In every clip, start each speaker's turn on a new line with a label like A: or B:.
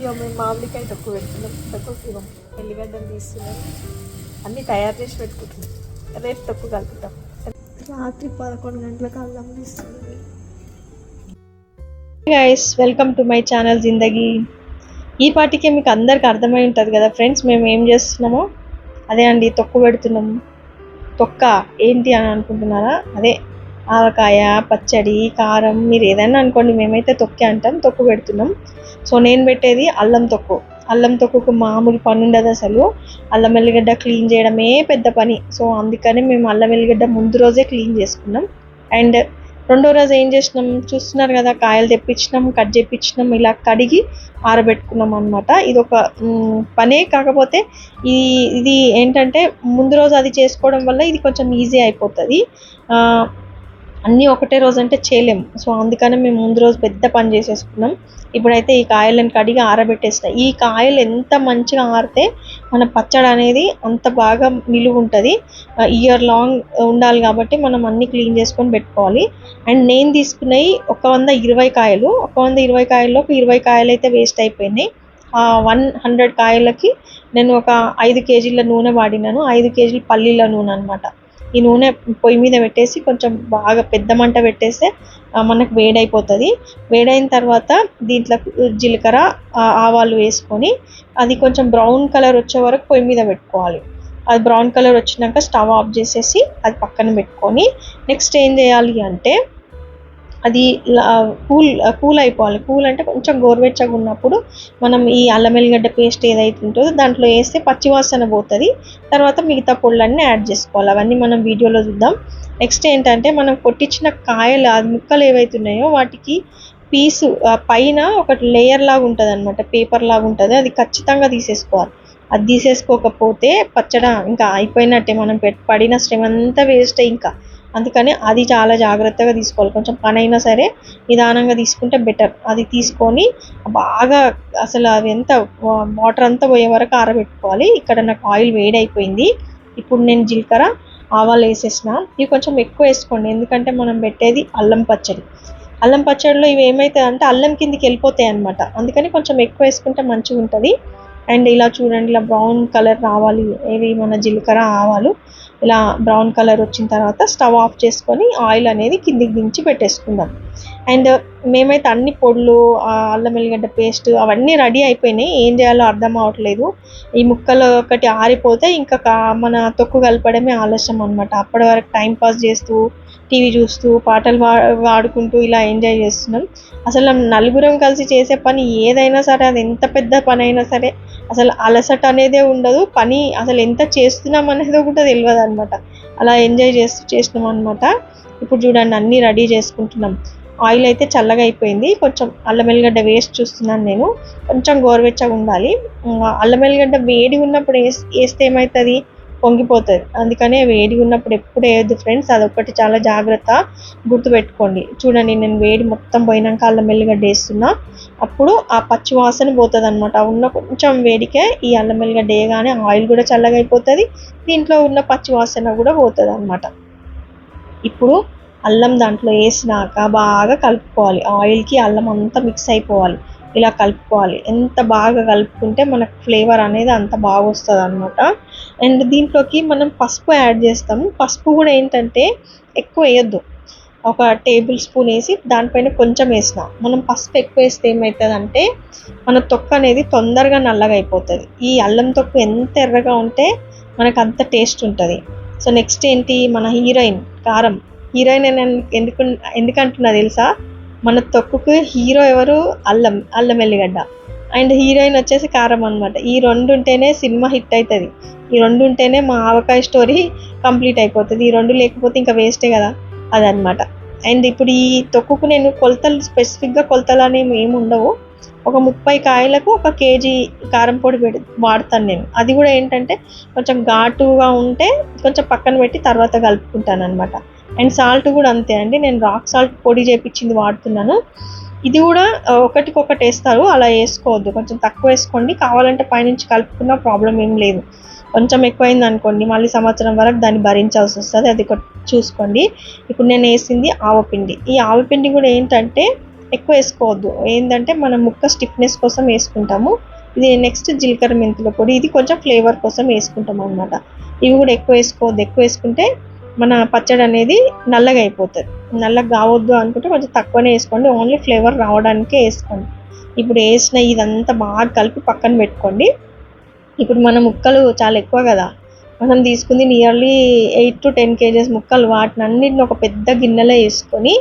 A: ఇక మేము మామిడికాయ తక్కువ పెడుతున్నాం. తక్కువ ఇవ్వం. ఎల్లిగడ్డలు తీస్తున్నాం. అన్నీ తయారు చేసి పెట్టుకుంటున్నాం. రేపు తక్కువ కలుపుతాం. రాత్రి పదకొండు గంటలకు అల్లం తీస్తుంది
B: guys welcome to my channel Zindagi ఈ పాటికే మీకు అందరికి అర్థమై ఉంటుంది కదా ఫ్రెండ్స్ మేము ఏం చేస్తున్నామో? అదే అండి తొక్కు పెడుతున్నాము తొక్క ఏంటి అని అనుకుంటున్నారా? అదే ఆవకాయ పచ్చడి కారం మీరు ఏదైనా అనుకోండి మేమైతే తొక్కే అంటాం తొక్కు పెడుతున్నాం. సో నేను పెట్టేది అల్లం తొక్కు. అల్లం తొక్కుకు మామూలు పని ఉండదు అసలు. అల్లం ఎల్లిగడ్డ క్లీన్ చేయడమే పెద్ద పని. సో అందుకని మేము అల్లం ఎల్లిగడ్డ ముందు రోజే క్లీన్ చేసుకున్నాం. అండ్ రెండో రోజు ఏం చేసినాం? చూస్తున్నారు కదా కాయలు తెప్పించినాం కట్ చేపించినాం ఇలా కడిగి ఆరబెట్టుకున్నాం అనమాట ఇది ఒక పనే కాకపోతే ఈ ఇది ఏంటంటే ముందు రోజు అది చేసుకోవడం వల్ల ఇది కొంచెం ఈజీ అయిపోతుంది. అన్నీ ఒకటే రోజు అంటే చేయలేం సో అందుకనే మేము ముందు రోజు పెద్ద పని చేసేసుకున్నాం. ఇప్పుడైతే ఈ కాయలను కడిగి ఆరబెట్టేసిన. ఈ కాయలు ఎంత మంచిగా ఆరితే మన పచ్చడి అనేది అంత బాగా నిలువ ఉంటుంది. ఇయర్ లాంగ్ ఉండాలి కాబట్టి మనం అన్ని క్లీన్ చేసుకొని పెట్టుకోవాలి. అండ్ నేను తీసుకున్నవి ఒక వంద ఇరవై కాయలు. ఒక వంద ఇరవై కాయల్లో ఒక ఇరవై కాయలు అయితే వేస్ట్ అయిపోయినాయి. ఆ వన్ హండ్రెడ్ కాయలకి నేను ఒక ఐదు కేజీల నూనె వాడినాను. ఐదు కేజీల పల్లీల నూనె అనమాట ఈ నూనె పొయ్యి మీద పెట్టేసి కొంచెం బాగా పెద్ద మంట పెట్టేస్తే మనకు వేడైపోతుంది. వేడైన తర్వాత దీంట్లో జీలకర్ర ఆవాలు వేసుకొని అది కొంచెం బ్రౌన్ కలర్ వచ్చే వరకు పొయ్యి మీద పెట్టుకోవాలి. అది బ్రౌన్ కలర్ వచ్చినాక స్టవ్ ఆఫ్ చేసేసి అది పక్కన పెట్టుకొని నెక్స్ట్ ఏం చేయాలి అంటే అది కూల్ కూల్ అయిపోవాలి. కూల్ అంటే కొంచెం గోరువెచ్చగా ఉన్నప్పుడు మనం ఈ అల్లం ఎల్లిగడ్డ పేస్ట్ ఏదైతే ఉంటుందో దాంట్లో వేస్తే పచ్చివాసన పోతుంది. తర్వాత మిగతా పొళ్ళన్నీ యాడ్ చేసుకోవాలి. అవన్నీ మనం వీడియోలో చూద్దాం. నెక్స్ట్ ఏంటంటే మనం కొట్టించిన కాయలు ఆ ముక్కలు ఏవైతే ఉన్నాయో వాటికి పీసు పైన ఒక లేయర్ లాగా ఉంటుంది అనమాట పేపర్ లాగా ఉంటుంది. అది ఖచ్చితంగా తీసేసుకోవాలి. అది తీసేసుకోకపోతే పచ్చడ ఇంకా అయిపోయినట్టే. మనం పెట్ పడిన శ్రమ అంతా వేస్ట్ ఇంకా. అందుకని అది చాలా జాగ్రత్తగా తీసుకోవాలి. కొంచెం పని అయినా సరే నిదానంగా తీసుకుంటే బెటర్. అది తీసుకొని బాగా అసలు అది ఎంత వాటర్ అంతా పోయే వరకు ఆరబెట్టుకోవాలి. ఇక్కడ నాకు ఆయిల్ వేడి అయిపోయింది ఇప్పుడు నేను జీలకర్ర ఆవాలు వేసేసిన. ఇవి కొంచెం ఎక్కువ వేసుకోండి. ఎందుకంటే మనం పెట్టేది అల్లం పచ్చడి. అల్లం పచ్చడిలో ఇవి ఏమవుతాయి అంటే అల్లం కిందికి వెళ్ళిపోతాయి అనమాట అందుకని కొంచెం ఎక్కువ వేసుకుంటే మంచిగా ఉంటుంది అండ్ ఇలా చూడండి ఇలా బ్రౌన్ కలర్ రావాలి ఏవి మన జీలకర్ర ఆవాలు. ఇలా బ్రౌన్ కలర్ వచ్చిన తర్వాత స్టవ్ ఆఫ్ చేసుకొని ఆయిల్ అనేది కిందికి దించి పెట్టేసుకుందాం. అండ్ మేమైతే అన్ని పొడులు అల్లం ఎల్లిగడ్డ పేస్ట్ అవన్నీ రెడీ అయిపోయినాయి. ఏం చేయాలో అర్థం అవ్వట్లేదు ఈ ముక్కలు ఒకటి ఆరిపోతే ఇంకా కా- మన తొక్కు కలపడమే ఆలస్యం అనమాట అప్పటి వరకు టైం పాస్ చేస్తూ టీవీ చూస్తూ పాటలు వాడుకుంటూ ఇలా ఎంజాయ్ చేస్తున్నాం. అసలు నలుగురం కలిసి చేసే పని ఏదైనా సరే అది ఎంత పెద్ద పని అయినా సరే అసలు అలసట అనేదే ఉండదు పని అసలు ఎంత చేస్తున్నాం అనేది కూడా తెలియదు అనమాట అలా ఎంజాయ్ చేస్తూ చేసినాం అనమాట ఇప్పుడు చూడండి అన్నీ రెడీ చేసుకుంటున్నాం. ఆయిల్ అయితే చల్లగా అయిపోయింది. కొంచెం అల్లం వెల్లిగడ్డ వేస్ట్ చూస్తున్నాను నేను. కొంచెం గోరువెచ్చగా ఉండాలి. అల్లం వెల్లిగడ్డ వేడి ఉన్నప్పుడు వేస్ వేస్తే ఏమవుతుంది? పొంగిపోతుంది అందుకనే వేడి ఉన్నప్పుడు ఎప్పుడు వేయద్దు ఫ్రెండ్స్. అదొకటి చాలా జాగ్రత్త గుర్తుపెట్టుకోండి. చూడండి నేను వేడి మొత్తం పోయినాక అల్లం వెల్లిగడ్డ వేస్తున్నా. అప్పుడు ఆ పచ్చి వాసన పోతుంది అనమాట ఉన్న కొంచెం వేడికే ఈ అల్లం వెల్లిగడ్డ వేయగానే ఆయిల్ కూడా చల్లగా అయిపోతుంది. దీంట్లో ఉన్న పచ్చి వాసన కూడా పోతుంది అనమాట ఇప్పుడు అల్లం దాంట్లో వేసినాక బాగా కలుపుకోవాలి. ఆయిల్కి అల్లం అంతా మిక్స్ అయిపోవాలి. ఇలా కలుపుకోవాలి. ఎంత బాగా కలుపుకుంటే మనకు ఫ్లేవర్ అనేది అంత బాగా వస్తుంది అనమాట అండ్ దీంట్లోకి మనం పసుపు యాడ్ చేస్తాము. పసుపు కూడా ఏంటంటే ఎక్కువ వేయొద్దు. ఒక టేబుల్ స్పూన్ వేసి దానిపైన కొంచెం వేసిన. మనం పసుపు ఎక్కువ వేస్తే ఏమవుతుంది అంటే మన తొక్క అనేది తొందరగా నల్లగా అయిపోతుంది. ఈ అల్లం తొక్కు ఎంత ఎర్రగా ఉంటే మనకు అంత టేస్ట్ ఉంటుంది. సో నెక్స్ట్ ఏంటి? మన హీరోయిన్ కారం. హీరోయిన్ అని ఎందుకు ఎందుకంటున్నా తెలుసా? మన తొక్కుకు హీరో ఎవరు? అల్లం అల్లం ఎల్లిగడ్డ. అండ్ హీరోయిన్ వచ్చేసి కారం అనమాట ఈ రెండు ఉంటేనే సినిమా హిట్ అవుతుంది ఈ రెండు ఉంటేనే మా ఆవకాయ స్టోరీ కంప్లీట్ అయిపోతుంది. ఈ రెండు లేకపోతే ఇంకా వేస్టే కదా? అదనమాట అండ్ ఇప్పుడు ఈ తొక్కుకు నేను కొలతలు స్పెసిఫిక్గా కొలతలు అనేవి ఏమి ఉండవు. ఒక ముప్పై కాయలకు ఒక కేజీ కారం పొడి పెడి వాడతాను నేను. అది కూడా ఏంటంటే కొంచెం ఘాటుగా ఉంటే కొంచెం పక్కన పెట్టి తర్వాత కలుపుకుంటాను అనమాట అండ్ సాల్ట్ కూడా అంతే అండి. నేను రాక్ సాల్ట్ పొడి చేపించింది వాడుతున్నాను. ఇది కూడా ఒకటికొకటి వేస్తారు. అలా వేసుకోవద్దు. కొంచెం తక్కువ వేసుకోండి. కావాలంటే పైనుంచి కలుపుకున్న ప్రాబ్లం ఏం లేదు. కొంచెం ఎక్కువైంది అనుకోండి మళ్ళీ సంవత్సరం వరకు దాన్ని భరించాల్సి వస్తుంది. అది ఒకటి చూసుకోండి. ఇప్పుడు నేను వేసింది ఆవపిండి ఈ ఆవపిండి కూడా ఏంటంటే ఎక్కువ వేసుకోవద్దు. ఏంటంటే మనం ముక్క స్టిఫ్నెస్ కోసం వేసుకుంటాము. ఇది నెక్స్ట్ జీలకర్ర మెంతుల పొడి. ఇది కొంచెం ఫ్లేవర్ కోసం వేసుకుంటాం అనమాట ఇవి కూడా ఎక్కువ వేసుకోవద్దు. ఎక్కువ వేసుకుంటే మన పచ్చడి అనేది నల్లగా అయిపోతుంది. నల్లగా కావద్దు అనుకుంటే కొంచెం తక్కువనే వేసుకోండి. ఓన్లీ ఫ్లేవర్ రావడానికే వేసుకోండి. ఇప్పుడు వేసిన ఇదంతా బాగా కలిపి పక్కన పెట్టుకోండి. ఇప్పుడు మన ముక్కలు చాలా ఎక్కువ కదా. మనం తీసుకుంది nearly eight to ten kgs ముక్కలు. వాటిని అన్నిటిని ఒక పెద్ద గిన్నెలో వేసుకొని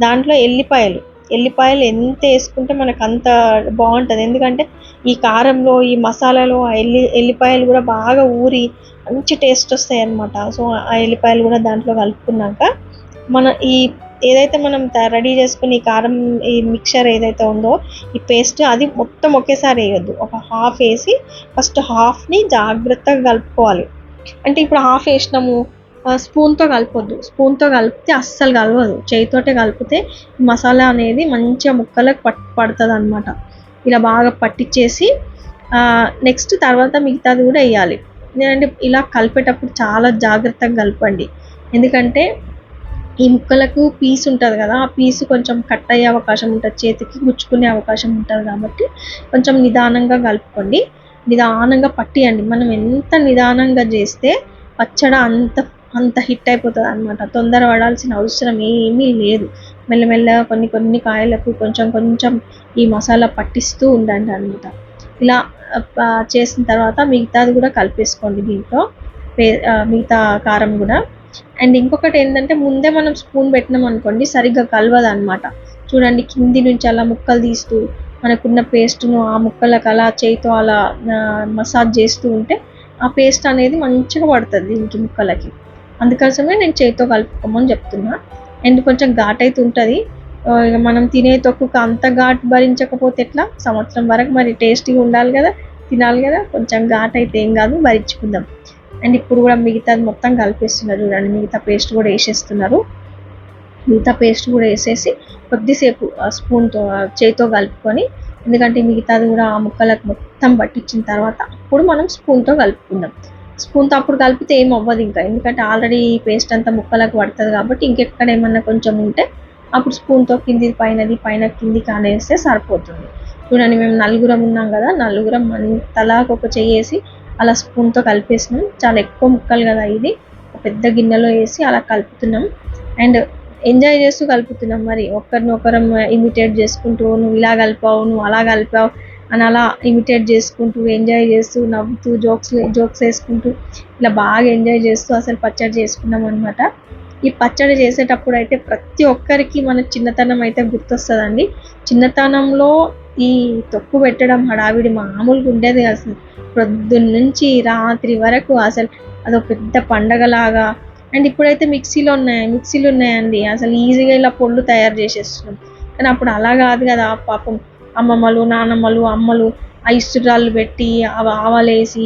B: దాంట్లో ఎల్లిపాయలు. ఎల్లిపాయలు ఎంత వేసుకుంటే మనకు అంత బాగుంటుంది. ఎందుకంటే ఈ కారంలో ఈ మసాలాలో ఆ ఎల్లి ఎల్లిపాయలు కూడా బాగా ఊరి మంచి టేస్ట్ వస్తాయి అన్నమాట సో ఆ ఎల్లిపాయలు కూడా దాంట్లో కలుపుకున్నాక మన ఈ ఏదైతే మనం రెడీ చేసుకుని ఈ కారం ఈ మిక్చర్ ఏదైతే ఉందో ఈ పేస్ట్ అది మొత్తం ఒకేసారి వేయొద్దు. ఒక హాఫ్ వేసి ఫస్ట్ హాఫ్ని జాగ్రత్తగా కలుపుకోవాలి. అంటే ఇప్పుడు హాఫ్ వేసినాము స్పూన్తో కలపొద్దు. స్పూన్తో కలిపితే అస్సలు కలవదు. చేయితోటే కలిపితే మసాలా అనేది మంచిగా ముక్కలకు పట్ పడుతుంది అనమాట ఇలా బాగా పట్టించేసి నెక్స్ట్ తర్వాత మిగతాది కూడా వేయాలి. అంటే ఇలా కలిపేటప్పుడు చాలా జాగ్రత్తగా కలపండి. ఎందుకంటే ఈ ముక్కలకు పీస్ ఉంటుంది కదా ఆ పీస్ కొంచెం కట్ అయ్యే అవకాశం ఉంటుంది చేతికి గుచ్చుకునే అవకాశం ఉంటుంది కాబట్టి కొంచెం నిదానంగా కలుపుకోండి. నిదానంగా పట్టియండి. మనం ఎంత నిదానంగా చేస్తే పచ్చడి అంత అంత హిట్ అయిపోతుంది అనమాట తొందర పడాల్సిన అవసరం ఏమీ లేదు. మెల్లమెల్లగా కొన్ని కొన్ని కాయలకు కొంచెం కొంచెం ఈ మసాలా పట్టిస్తూ ఉండండి అనమాట ఇలా చేసిన తర్వాత మిగతాది కూడా కలిపేసుకోండి దీంట్లో. పే- మిగతా కారం కూడా. అండ్ ఇంకొకటి ఏంటంటే ముందే మనం స్పూన్ పెట్టినాం అనుకోండి సరిగ్గా కలవదు అనమాట చూడండి కింది నుంచి అలా ముక్కలు తీస్తూ మనకున్న పేస్ట్ను ఆ ముక్కలకు అలా చేయితో అలా మసాజ్ చేస్తూ ఉంటే ఆ పేస్ట్ అనేది మంచిగా పడుతుంది దీనికి ముక్కలకి. అందుకోసమే నేను చేయితో కలుపుకోమని చెప్తున్నా. అండ్ కొంచెం ఘాట్ అయితే ఉంటుంది మనం తినే తొక్కుకు అంత ఘాట్ భరించకపోతే ఎట్లా? సంవత్సరం వరకు మరి టేస్టీగా ఉండాలి కదా తినాలి కదా కొంచెం ఘాట్ అయితే ఏం కాదు భరించుకుందాం. అండ్ ఇప్పుడు కూడా మిగతాది మొత్తం కలిపేస్తున్నారు చూడండి. మిగతా పేస్ట్ కూడా వేసేస్తున్నారు. మిగతా పేస్ట్ కూడా వేసేసి కొద్దిసేపు స్పూన్తో చేతితో కలుపుకొని ఎందుకంటే మిగతాది కూడా ఆ ముక్కలకు మొత్తం పట్టించిన తర్వాత అప్పుడు మనం స్పూన్తో కలుపుకుందాం. స్పూన్తో అప్పుడు కలిపితే ఏం అవ్వదు ఇంకా. ఎందుకంటే ఆల్రెడీ పేస్ట్ అంతా ముక్కలకు పడుతుంది కాబట్టి ఇంకెక్కడ ఏమన్నా కొంచెం ఉంటే అప్పుడు స్పూన్తో కింది పైనది పైన కింది కానేస్తే సరిపోతుంది. చూడండి మేము నలుగురం ఉన్నాం కదా నలుగురం మన తలాకు ఒక చేసి అలా స్పూన్తో కలిపేసినాం. చాలా ఎక్కువ ముక్కలు కదా ఇది. పెద్ద గిన్నెలో వేసి అలా కలుపుతున్నాం. అండ్ ఎంజాయ్ చేస్తూ కలుపుతున్నాం మరి. ఒకరిని ఒకరం ఇమిటేట్ చేసుకుంటూ నువ్వు ఇలా కలిపావు నువ్వు అలా కలిపావు అని అలా ఇమిటేట్ చేసుకుంటూ ఎంజాయ్ చేస్తూ నవ్వుతూ జోక్స్ జోక్స్ వేసుకుంటూ ఇలా బాగా ఎంజాయ్ చేస్తూ అసలు పచ్చడి చేసుకున్నాం అనమాట ఈ పచ్చడి చేసేటప్పుడు అయితే ప్రతి ఒక్కరికి మన చిన్నతనం అయితే గుర్తొస్తుందండి. చిన్నతనంలో ఈ తొక్కు పెట్టడం హడావిడి మామూలుగా ఉండేది అసలు. పొద్దున్న నుంచి రాత్రి వరకు అసలు అదొక పెద్ద పండగలాగా. అండ్ ఇప్పుడైతే మిక్సీలు ఉన్నాయి మిక్సీలు ఉన్నాయండి. అసలు ఈజీగా ఇలా పొళ్ళు తయారు చేసేస్తున్నాం. కానీ అప్పుడు అలా కాదు కదా పాపం అమ్మమ్మలు నానమ్మలు అమ్మలు ఆ పెట్టి అవి ఆవలేసి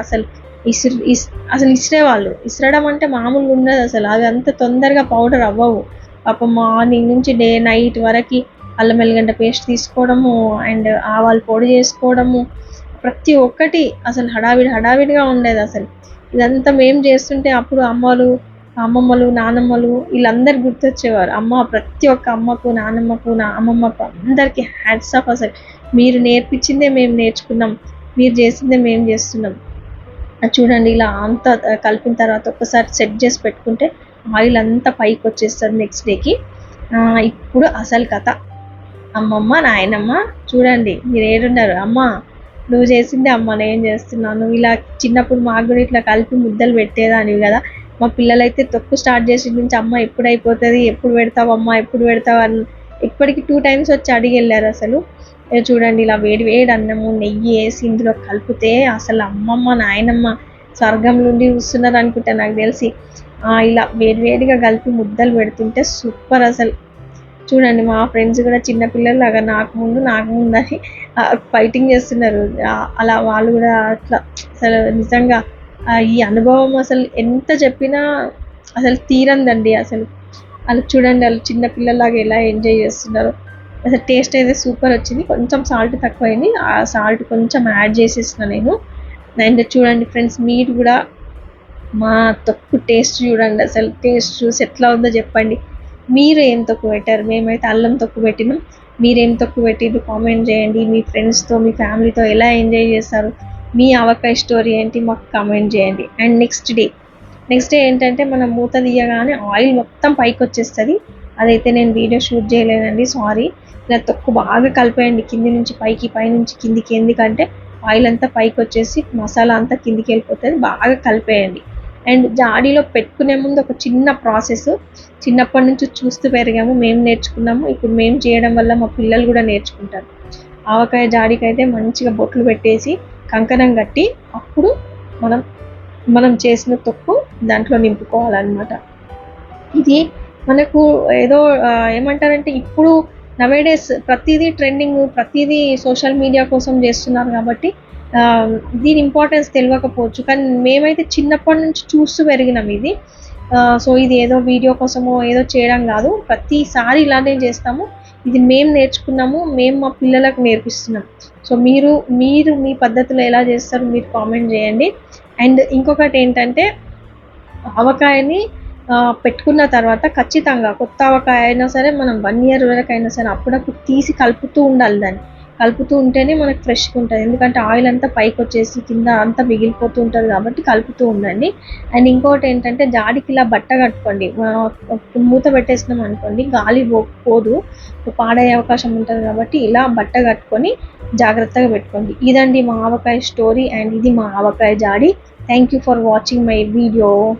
B: అసలు ఇసురు ఇస్ అసలు ఇసిరేవాళ్ళు ఇసరడం అంటే మామూలుగా ఉండదు అసలు. అవి అంత తొందరగా పౌడర్ అవ్వవు. పాపం మార్నింగ్ నుంచి డే నైట్ వరకు అల్లం వెల్లిగడ్డ పేస్ట్ తీసుకోవడము అండ్ ఆవాలు పొడి చేసుకోవడము. ప్రతి ఒక్కటి అసలు హడావిడి హడావిడిగా ఉండేది అసలు. ఇదంతా మేము చేస్తుంటే అప్పుడు అమ్మలు అమ్మమ్మలు నానమ్మలు వీళ్ళందరూ గుర్తొచ్చేవారు. అమ్మ ప్రతి ఒక్క అమ్మకు నానమ్మకు నా అమ్మమ్మకు అందరికీ హ్యాట్స్ ఆఫ్ అసలు. మీరు నేర్పించిందే మేము నేర్చుకున్నాం. మీరు చేసిందే మేము చేస్తున్నాం. చూడండి ఇలా అంతా కలిపిన తర్వాత ఒక్కసారి సెట్ చేసి పెట్టుకుంటే ఆయిల్ అంతా పైకి వచ్చేస్తుంది నెక్స్ట్ డేకి ఇప్పుడు అసలు కథ. అమ్మమ్మ నాయనమ్మ చూడండి మీరు ఏడున్నారు అమ్మ నువ్వు చేసిందే అమ్మ నేను చేస్తున్నాను. ఇలా చిన్నప్పుడు మాకు కూడా ఇట్లా కలిపి ముద్దలు పెట్టేదానివి కదా. మా పిల్లలైతే తొక్కు స్టార్ట్ చేసిన నుంచి అమ్మ ఎప్పుడు అయిపోతుంది ఎప్పుడు పెడతావు అమ్మ ఎప్పుడు పెడతావు అని ఇప్పటికి టూ టైమ్స్ వచ్చి అడిగి వెళ్ళారు అసలు చూడండి ఇలా వేడి వేడి అన్నము నెయ్యి వేసి ఇందులో కలిపితే అసలు అమ్మమ్మ నాయనమ్మ స్వర్గం నుండి చూస్తున్నారు అనుకుంటా నాకు తెలిసి. ఇలా వేడివేడిగా కలిపి ముద్దలు పెడుతుంటే సూపర్ అసలు. చూడండి మా ఫ్రెండ్స్ కూడా చిన్నపిల్లలు పిల్లలాగా నాకు ముందు నాకు ముందు అని ఫైటింగ్ చేస్తున్నారు. అలా వాళ్ళు కూడా అట్లా అసలు నిజంగా ఈ అనుభవం అసలు ఎంత చెప్పినా అసలు తీరందండి అసలు. వాళ్ళు చూడండి వాళ్ళు చిన్న పిల్లలాగా ఎలా ఎంజాయ్ చేస్తున్నారు. అసలు టేస్ట్ అయితే సూపర్ వచ్చింది. కొంచెం సాల్ట్ తక్కువైంది. ఆ సాల్ట్ కొంచెం యాడ్ చేసేసిన నేను. అండ్ చూడండి ఫ్రెండ్స్ మీరు కూడా మా తొక్కు టేస్ట్ చూడండి. అసలు టేస్ట్ చూసి ఎట్లా ఉందో చెప్పండి. మీరు ఏం తొక్కు పెట్టారు? మేమైతే అల్లం తొక్కు పెట్టినాం. మీరేం తక్కువ పెట్టింది కామెంట్ చేయండి. మీ ఫ్రెండ్స్తో మీ ఫ్యామిలీతో ఎలా ఎంజాయ్ చేస్తారు? మీ అవకాశ స్టోరీ ఏంటి? మాకు కామెంట్ చేయండి. అండ్ నెక్స్ట్ డే నెక్స్ట్ ఏంటంటే మనం మూత తీయగానే ఆయిల్ మొత్తం పైకి వచ్చేస్తుంది. అదైతే నేను వీడియో షూట్ చేయలేనండి సారీ ఇలా తొక్కు బాగా కలిపేయండి కింది నుంచి పైకి పైనుంచి కిందికి. ఎందుకంటే ఆయిల్ అంతా పైకి వచ్చేసి మసాలా అంతా కిందికి వెళ్ళిపోతుంది బాగా కలిపేయండి. అండ్ జాడీలో పెట్టుకునే ముందు ఒక చిన్న ప్రాసెస్. చిన్నప్పటి నుంచి చూస్తూ పెరిగాము మేము నేర్చుకున్నాము. ఇప్పుడు మేము చేయడం వల్ల మా పిల్లలు కూడా నేర్చుకుంటారు. ఆవకాయ జాడీకి అయితే మంచిగా బొట్లు పెట్టేసి కంకణం కట్టి అప్పుడు మనం మనం చేసిన తొక్కు దాంట్లో నింపుకోవాలన్నమాట. ఇది మనకు ఏదో ఏమంటారంటే ఇప్పుడు నవేడేస్ ప్రతిదీ ట్రెండింగ్ ప్రతిదీ సోషల్ మీడియా కోసం చేస్తున్నారు కాబట్టి దీని ఇంపార్టెన్స్ తెలియకపోవచ్చు. కానీ మేమైతే చిన్నప్పటి నుంచి చూస్తూ పెరిగినాం ఇది. సో ఇది ఏదో వీడియో కోసమో ఏదో చేయడం కాదు. ప్రతిసారి ఇలానే చేస్తాము. ఇది మేము నేర్చుకున్నాము మేము మా పిల్లలకు నేర్పిస్తున్నాం. సో మీరు మీరు మీ పద్ధతిలో ఎలా చేస్తారు మీరు కామెంట్ చేయండి. అండ్ ఇంకొకటి ఏంటంటే ఆవకాయని పెట్టుకున్న తర్వాత ఖచ్చితంగా కొత్త ఆవకాయ అయినా సరే మనం వన్ ఇయర్ వరకు అయినా సరే అప్పుడప్పుడు తీసి కలుపుతూ ఉండాలి దాన్ని. కలుపుతూ ఉంటేనే మనకు ఫ్రెష్గా ఉంటుంది. ఎందుకంటే ఆయిల్ అంతా పైకి వచ్చేసి కింద అంతా మిగిలిపోతూ ఉంటుంది కాబట్టి కలుపుతూ ఉండండి. అండ్ ఇంకోటి ఏంటంటే జాడికి ఇలా బట్ట కట్టుకోండి. మూత పెట్టేసినాం అనుకోండి గాలి పో- పోదు. పాడయ్యే అవకాశం ఉంటుంది కాబట్టి ఇలా బట్ట కట్టుకొని జాగ్రత్తగా పెట్టుకోండి. ఇదండి మా ఆవకాయ స్టోరీ అండ్ ఇది మా ఆవకాయ జాడి. Thank you for watching my video